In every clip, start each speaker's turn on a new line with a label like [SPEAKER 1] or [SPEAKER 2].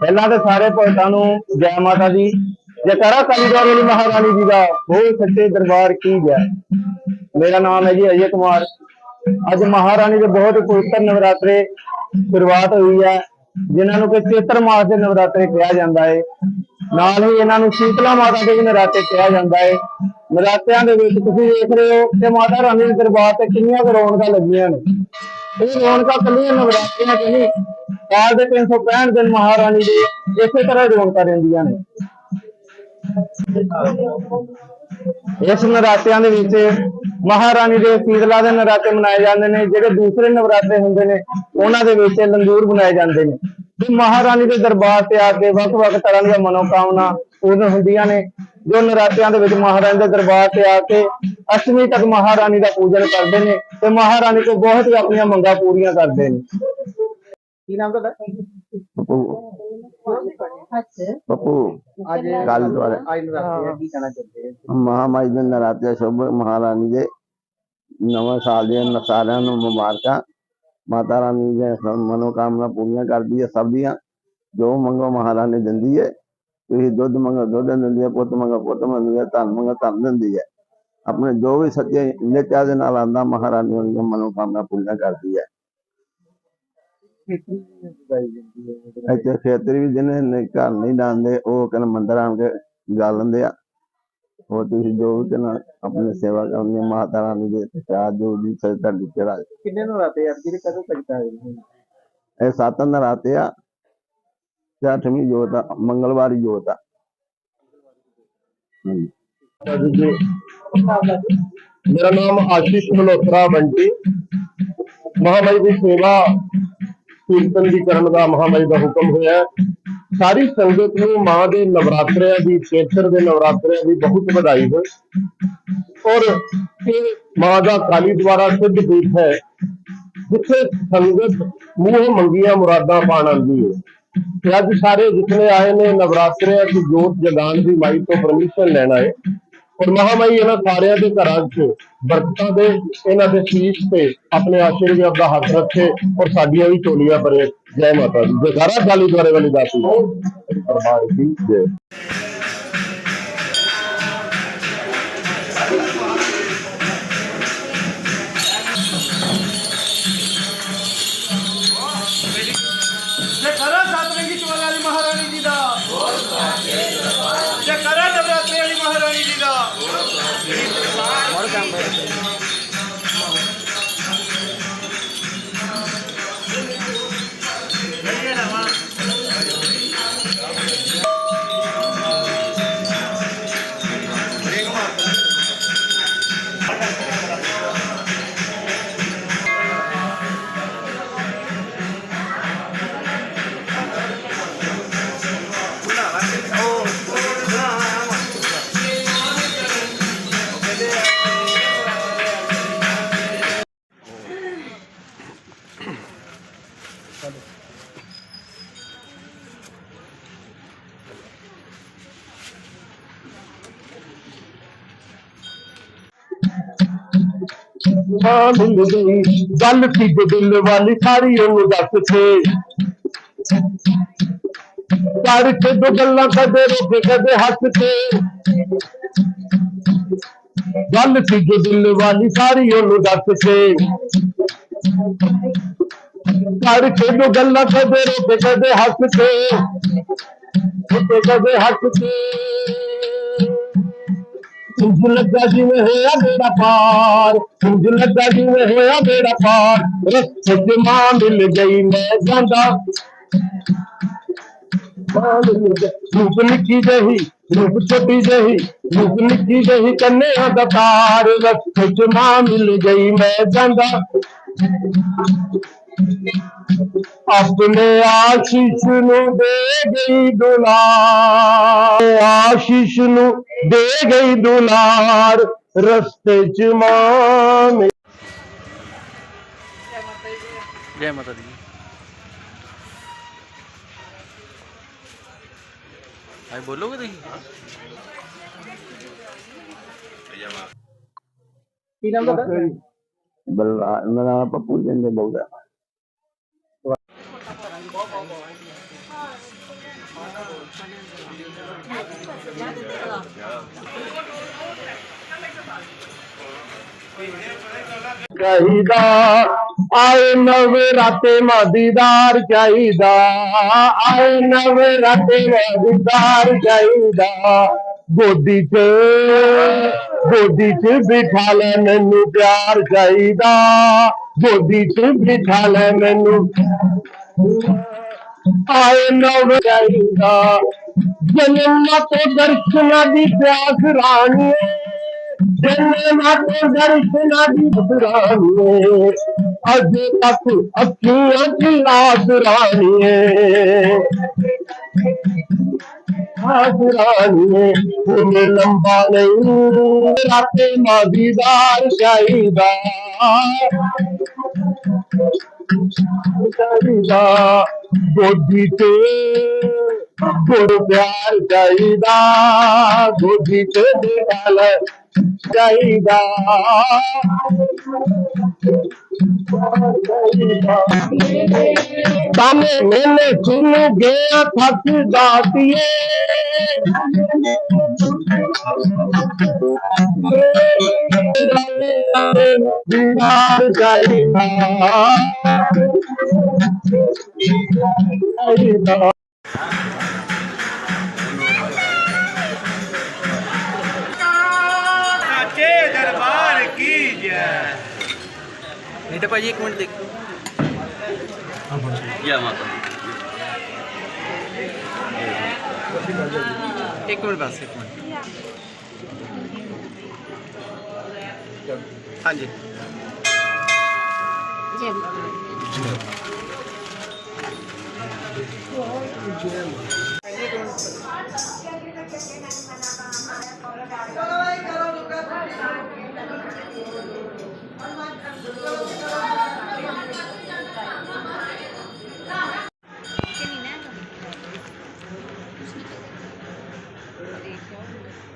[SPEAKER 1] ਪਹਿਲਾਂ ਤਾਂ ਸਾਰੇ ਭਗਤਾਂ ਨੂੰ ਜੈ ਮਾਤਾ ਦੀ, ਜੈਕਾਰਾ ਕਾਲੀਦਾਰ ਵਾਲੀ ਮਹਾਰਾਣੀ ਜੀ ਦਾ ਬਹੁਤ ਸੱਚੇ ਦਰਬਾਰ ਕੀ ਜੈ? ਮੇਰਾ ਨਾਮ ਹੈ ਜੀ ਅਜੇ ਕੁਮਾਰ। ਅੱਜ ਮਹਾਰਾਣੀ ਦੇ ਬਹੁਤ ਪਵਿੱਤਰ ਨਵਰਾਤਰੇ ਸ਼ੁਰੂਆਤ ਹੋਈ ਹੈ, ਜਿਨ੍ਹਾਂ ਨੂੰ ਕਿ ਚੇਤਰ ਮਾਸ ਦੇ ਨਵਰਾਤਰੇ ਕਿਹਾ ਜਾਂਦਾ ਹੈ ਨਾਲ ਹੀ ਇਹਨਾਂ ਨੂੰ ਸ਼ੀਤਲਾ ਮਾਤਾ ਦੇ ਵੀ ਨਰਾਤੇ ਕਿਹਾ ਜਾਂਦਾ ਹੈ ਨਰਾਤਿਆਂ ਦੇ ਵਿੱਚ ਤੁਸੀਂ ਦੇਖ ਰਹੇ ਹੋ ਕਿ ਮਾਤਾ ਰਾਣੀ ਦੇ ਦਰਬਾਰ ਤੇ ਕਿੰਨੀਆਂ ਰੌਣਕਾਂ ਲੱਗੀਆਂ ਨੇ। ਇਹ ਰੌਣਕਾਂ ਕੱਲੀਆਂ ਨਵਰਾਤਰੀਆਂ ਚ ਨਹੀਂ। ਸਾਲ ਦੇ 365 ਦਿਨ ਮਹਾਰਾਣੀ ਦੇ ਇਸੇ ਤਰ੍ਹਾਂ ਰੌਣਕਾਂ ਰਹਿੰਦੀਆਂ ਨੇ। ਇਸ ਨਰਾਤਿਆਂ ਦੇ ਵਿੱਚ ਮਹਾਰਾਣੀ ਦੇ ਸੀਤਲਾ ਦੇ ਨਰਾਤੇ ਮਨਾਏ ਜਾਂਦੇ ਨੇ, ਜਿਹੜੇ ਦੂਸਰੇ ਨਵਰਾਤੇ ਹੁੰਦੇ ਨੇ, ਉਹਨਾਂ ਦੇ ਵਿੱਚ ਲੰਗੂਰ ਬਣਾਏ ਜਾਂਦੇ ਨੇ। ਮਹਾਰਾਣੀ ਦੇ ਦਰਬਾਰ ਤੇ ਆ ਕੇ ਵੱਖ-ਵੱਖ ਤਰ੍ਹਾਂ ਦੀਆਂ ਮਨੋਕਾਮਨਾ ਪੂਰਨ ਹੁੰਦੀਆਂ ਨੇ। जो नरात्या महाराणी के
[SPEAKER 2] दरबार
[SPEAKER 1] से
[SPEAKER 2] आके अष्टमी
[SPEAKER 1] तक महाराणी का पूजन करते हैं महाराणी
[SPEAKER 2] को बहुत ही अपनी मंगा पूरिया करते हैं शुभ महारानी के साल सारे मुबारक माता रानी मनोकामना पूरी कर दी है सब दया जो मंगो महारानी दी है ਤੁਸੀਂ ਦੁੱਧ ਮੰਗੋ ਦੁੱਧ ਦਿੰਦੀ ਹੈ ਪੁੱਤ ਮੰਗੋ ਪੁੱਤ ਦਿੰਦੀ ਹੈ ਧਨ ਮੰਗੋ ਧਨ ਦਿੰਦੀ ਹੈ ਆਪਣੇ ਜੋ ਵੀ ਸੱਚੇ ਨਿਚਾ ਦੇ ਨਾਲ ਆਂਦਾ ਮਹਾਰਾਣੀ ਉਹਦੀਆਂ ਮਨੋਕਾਮਨਾ ਪੂਰੀਆਂ ਕਰਦੀ ਹੈ ਇੱਥੇ ਖੇਤਰ ਵੀ ਜਿਹਨੇ ਨੇ ਘਰ ਨਹੀਂ ਡਾਂਦੇ ਉਹ ਕਹਿੰਦੇ ਮੰਦਰ ਆਣ ਕੇ ਗਾ ਲੈਂਦੇ ਆ। ਉਹ ਤੁਸੀਂ ਜੋ ਵੀ ਕਹਿੰਦਾ ਆਪਣੀ ਸੇਵਾ ਕਰਨੀ ਮਾਤਾ ਰਾਣੀ ਦੇ ਚਾਹ ਜੋ ਵੀ ਸੇ ਤੁਹਾਡੀ ਚੜਾ
[SPEAKER 1] ਕਿੰਨੇ ਨਰਾਤੇ ਆ? ਜਿਹੜੇ ਕਦੋਂ ਤੱਕ ਆ
[SPEAKER 2] ਇਹ ਸੱਤ ਨਰਾਤੇ ਆ। ਤੇ ਅੱਠਵੀਂ ਜੋਤ ਆ ਮੰਗਲਵਾਰੀ ਜੋਤ ਆ ਹਾਂਜੀ।
[SPEAKER 1] ਮੇਰਾ ਨਾਮ ਆਸ਼ੀਸ਼ ਮਲਹੋਤਰਾ ਬੰਟੀ ਮਹਾਮਾਈ ਦੀ ਸੇਵਾ ਕੀਰਤਨ ਦੀ ਕਰਨ ਦਾ ਮਹਾਮਾਈ ਦਾ ਹੁਕਮ ਹੋਇਆ ਹੈ। ਸਾਰੀ ਸੰਗਤ ਨੂੰ ਮਾਂ ਦੇ ਨਵਰਾਤਰਿਆਂ ਦੀ ਚੇਤਰ ਦੇ ਨਵਰਾਤਰਿਆਂ ਦੀ ਬਹੁਤ ਵਧਾਈ ਹੋਵੇ ਔਰ ਇਹ ਮਾਂ ਦਾ ਕਾਲੀ ਦੁਆਰਾ ਸਿੱਧ ਪੀਠ ਹੈ ਜਿੱਥੇ ਸੰਗਤ ਮੂੰਹ ਮੰਗੀਆਂ ਮੁਰਾਦਾਂ ਪਾਣ ਆਉਂਦੀ ਹੈ ਤੇ ਅੱਜ ਸਾਰੇ ਜਿਤਨੇ ਆਏ ਨੇ ਨਵਰਾਤਰਿਆਂ ਦੀ ਜੋਤ ਜਗਾਨ ਦੀ ਮਾਈ ਤੋਂ ਪਰਮਿਸ਼ਨ ਲੈਣਾ ਹੈ ਔਰ ਮਹਾਮਾਈ ਇਹਨਾਂ ਸਾਰਿਆਂ ਦੇ ਘਰਾਂ 'ਚ, ਬਰਕਤਾਂ ਦੇ, ਇਹਨਾਂ ਦੇ ਸ਼ੀਸ਼ ਤੇ, ਆਪਣੇ ਆਸ਼ੀਰਵਾਦ ਦਾ ਹੱਥ ਰੱਖੇ ਔਰ ਸਾਡੀਆਂ ਵੀ ਝੋਲੀਆਂ ਭਰੇ। ਜੈ ਮਾਤਾ ਦੀ। ਜਗਾਰਾ ਗਾਲੀ ਦੁਆਰੇ ਵਾਲੀ ਦਾਤੀ ਪਰਮਾਰ ਦੀ ਜੈ। ਮਾਂ ਮਿਲ ਗੱਲ ਸੀ ਜੋ ਦਿਲ ਵਾਲੀ ਸਾਰੀ ਉਹਨੂੰ ਦੱਸ ਥੇ ਕਰ ਕੇ ਦੋ ਗੱਲਾਂ ਕਦੇ ਰੋਕੇ, ਕਦੇ ਹੱਸ ਕੇ। ਗੱਲ ਸੀ ਦਿਲ ਵਾਲੀ ਸਾਰੀ ਉਹਨੂੰ ਦੱਸ ਥੇ ਕਰ ਕੇ ਦੋ ਗੱਲਾਂ ਕਦੇ ਰੋਕੇ, ਕਦੇ ਹੱਸ ਕੇ। ਕਦੇ ਕਦੇ ਹੱਸ ਕੇ ਲੱਗਾ ਜਿਵੇਂ ਹੋਇਆ ਮੇਰਾ ਪਾਰ ਇੰਜ ਲੱਗਾ ਜਿਵੇਂ ਹੋਇਆ ਮੇਰਾ ਪਾਰ, ਰਸਤੇ 'ਚ ਮਾਂ ਮਿਲ ਗਈ, ਮੈਂ ਜਾਂਦਾ। ਮਾਂ ਰੂਪ ਨਿੱਕੀ ਜਹੀ, ਰੂਪ ਛੋਟੀ ਜਹੀ, ਰੂਪ ਨਿੱਕੀ ਜਹੀ ਕੰਨਿਆਂ ਦਾ ਤਾਰ ਰਸਤੇ 'ਚ ਮਾਂ ਮਿਲ ਗਈ, ਮੈਂ ਜਾਂਦਾ। ਆਪਣੇ ਆਸ਼ੀਸ਼ ਨੂੰ ਦੇ ਗਈ ਦੁਲਾਰ। ਆਸ਼ੀਸ਼ ਨੂੰ ਦੇ ਗਈ ਦੁਲਾਰ ਰਸਤੇ ਚ ਮਾਂ ਮਿਲ-
[SPEAKER 3] ਜੈ ਮਾਤਾ ਦੀ। ਆਈ ਬੋਲੋਗੇ ਤੁਸੀਂ?
[SPEAKER 1] ਕੀ ਨਾਮ ਤੁਹਾਡਾ?
[SPEAKER 2] ਬਲਰਾ ਮੇਰਾ ਨਾਮ ਪੱਪੂ ਜਿੰਦੇ ਬੋਲਦਾ
[SPEAKER 1] ਚਾਹੀਦਾ ਆਏ ਨਵਰਾਤੇ ਮਾਦੀਦਾਰ ਚਾਹੀਦਾ। ਆਏ ਨਵਰਾਤੇ ਮਾਦੀਦਾਰ ਚਾਹੀਦਾ। ਗੋਦੀ 'ਚ ਗੋਦੀ 'ਚ ਬਿਠਾ ਲੈ ਮੈਨੂੰ ਪਿਆਰ ਚਾਹੀਦਾ। ਗੋਦੀ 'ਚ ਬਿਠਾ ਲੈ ਮੈਨੂੰ। ਆਏ ਨਵ ਚਾਹੀਦਾ। ਜਨਮਾਂ ਤੋਂ ਦਰਸ਼ਨਾਂ ਦੀ ਪਿਆਸ ਰਾਣੀ। ਜਨਮਾਂ ਤੋਂ ਦਰਸ਼ਨਾਂ ਦੀ ਰਾਣੀ ਅੱਜ ਤੱਕ ਅੱਖੀਆਂ ਦੀ ਲਾਸ ਰਾਣੀ ਹਾਜ਼ਰਾਨੀ ਉਹਨੇ ਲੰਬਾ ਨਹੀਂ ਰਾਤੇ ਚਾਹੀਦਾ ਚਾਹੀਦਾ ਗੋਦੀ ਤੇ ਗੁਰ ਪਿਆਰ ਚਾਹੀਦਾ ਗੋਦੀ ਤੇ ਦਿਲ ਚਾਹੀਦਾ ਤਾਨੇ ਮੈਨੇ ਸੁਣ ਗਿਆ ਥੱਕ ਦਾਤੀਏ ਦੀਦਾਰ
[SPEAKER 3] ਨੀਟੇ ਭਾਜੀ ਇੱਕ ਮਿੰਟ ਦੇਖੋ। ਜੈ ਮਾਤਾ? ਇੱਕ ਮਿੰਟ ਬਸ ਇੱਕ ਮਿੰਟ। ਹਾਂਜੀ।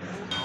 [SPEAKER 3] Thank you.